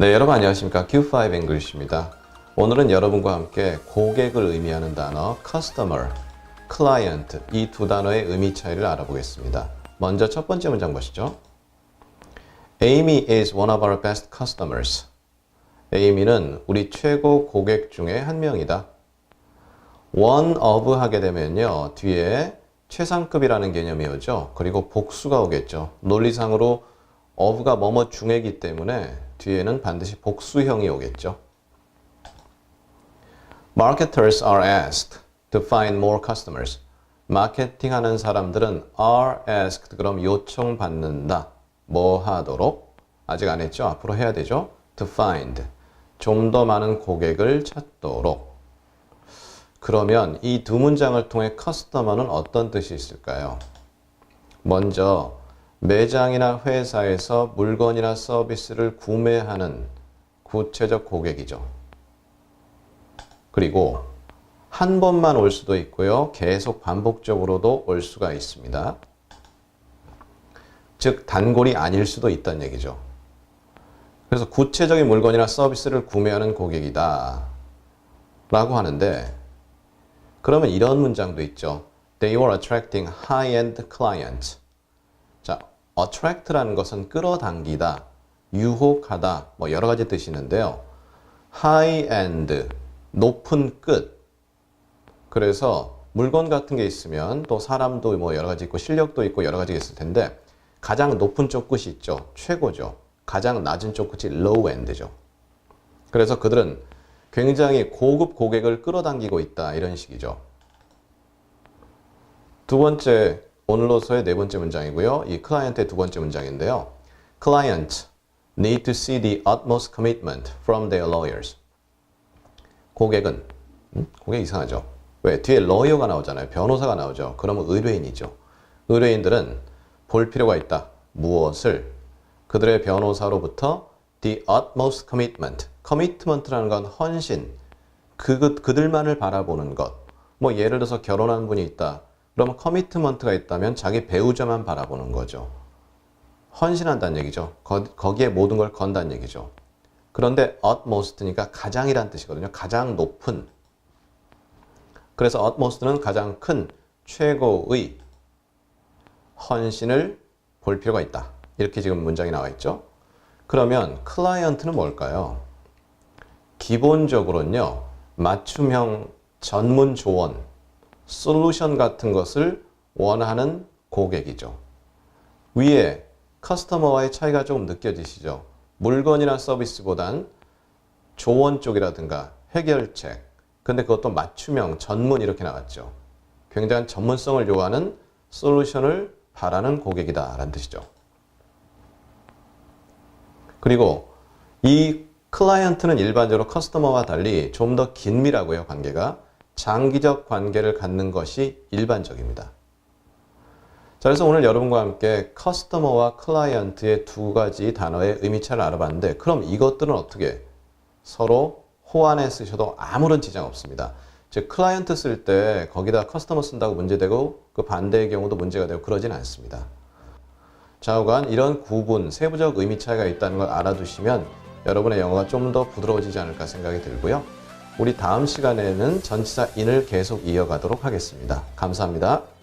네, 여러분 안녕하십니까? Q5 English입니다. 오늘은 여러분과 함께 고객을 의미하는 단어 customer, client 이 두 단어의 의미 차이를 알아보겠습니다. 먼저 첫 번째 문장 보시죠. Amy is one of our best customers. 에이미는 우리 최고 고객 중에 한 명이다. one of 하게 되면요. 뒤에 최상급이라는 개념이 오죠. 그리고 복수가 오겠죠. 논리상으로 of가 뭐뭐 중이기 때문에 뒤에는 반드시 복수형이 오겠죠. Marketers are asked to find more customers. 마케팅하는 사람들은 are asked 그럼 요청받는다. 뭐 하도록? 아직 안 했죠? 앞으로 해야 되죠? to find. 좀 더 많은 고객을 찾도록. 그러면 이 두 문장을 통해 커스터머는 어떤 뜻이 있을까요? 먼저 매장이나 회사에서 물건이나 서비스를 구매하는 구체적 고객이죠. 그리고 한 번만 올 수도 있고요. 계속 반복적으로도 올 수가 있습니다. 즉 단골이 아닐 수도 있다는 얘기죠. 그래서 구체적인 물건이나 서비스를 구매하는 고객이다. 라고 하는데 그러면 이런 문장도 있죠. They were attracting high-end clients. 자, attract라는 것은 끌어당기다, 유혹하다, 뭐 여러 가지 뜻이 있는데요. high-end, 높은 끝. 그래서 물건 같은 게 있으면 또 사람도 뭐 여러 가지 있고 실력도 있고 여러 가지 있을 텐데 가장 높은 쪽 끝이 있죠. 최고죠. 가장 낮은 쪽 끝이 low end죠. 그래서 그들은 굉장히 고급 고객을 끌어당기고 있다. 이런 식이죠. 두 번째, 오늘로서의 네 번째 문장이고요. 이 클라이언트의 두 번째 문장인데요. Client need to see the utmost commitment from their lawyers. 고객은, 음? 고객 이상하죠? 왜? 뒤에 lawyer 가 나오잖아요. 변호사가 나오죠. 그러면 의뢰인이죠. 의뢰인들은 볼 필요가 있다. 무엇을? 그들의 변호사로부터 the utmost commitment. commitment라는 건 헌신. 그, 그들만을 바라보는 것. 뭐 예를 들어서 결혼한 분이 있다. 그러면 커미트먼트가 있다면 자기 배우자만 바라보는 거죠. 헌신한다는 얘기죠. 거, 거기에 모든 걸 건다는 얘기죠. 그런데 utmost니까 가장이란 뜻이거든요. 가장 높은. 그래서 utmost는 가장 큰 최고의 헌신을 볼 필요가 있다. 이렇게 지금 문장이 나와 있죠. 그러면 클라이언트는 뭘까요? 기본적으로는요. 맞춤형 전문 조언, 솔루션 같은 것을 원하는 고객이죠. 위에 커스터머와의 차이가 조금 느껴지시죠? 물건이나 서비스보단 조언 쪽이라든가 해결책, 근데 그것도 맞춤형, 전문 이렇게 나왔죠. 굉장한 전문성을 요하는 솔루션을 바라는 고객이다 라는 뜻이죠. 그리고 이 클라이언트는 일반적으로 커스터머와 달리 좀 더 긴밀하고요, 관계가. 장기적 관계를 갖는 것이 일반적입니다. 자, 그래서 오늘 여러분과 함께 커스터머와 클라이언트의 두 가지 단어의 의미차를 알아봤는데, 그럼 이것들은 어떻게 서로 호환해 쓰셔도 아무런 지장 없습니다. 즉, 클라이언트 쓸 때 거기다 커스터머 쓴다고 문제되고, 그 반대의 경우도 문제가 되고 그러진 않습니다. 좌우간 이런 구분, 세부적 의미 차이가 있다는 걸 알아두시면 여러분의 영어가 좀 더 부드러워지지 않을까 생각이 들고요. 우리 다음 시간에는 전치사 인을 계속 이어가도록 하겠습니다. 감사합니다.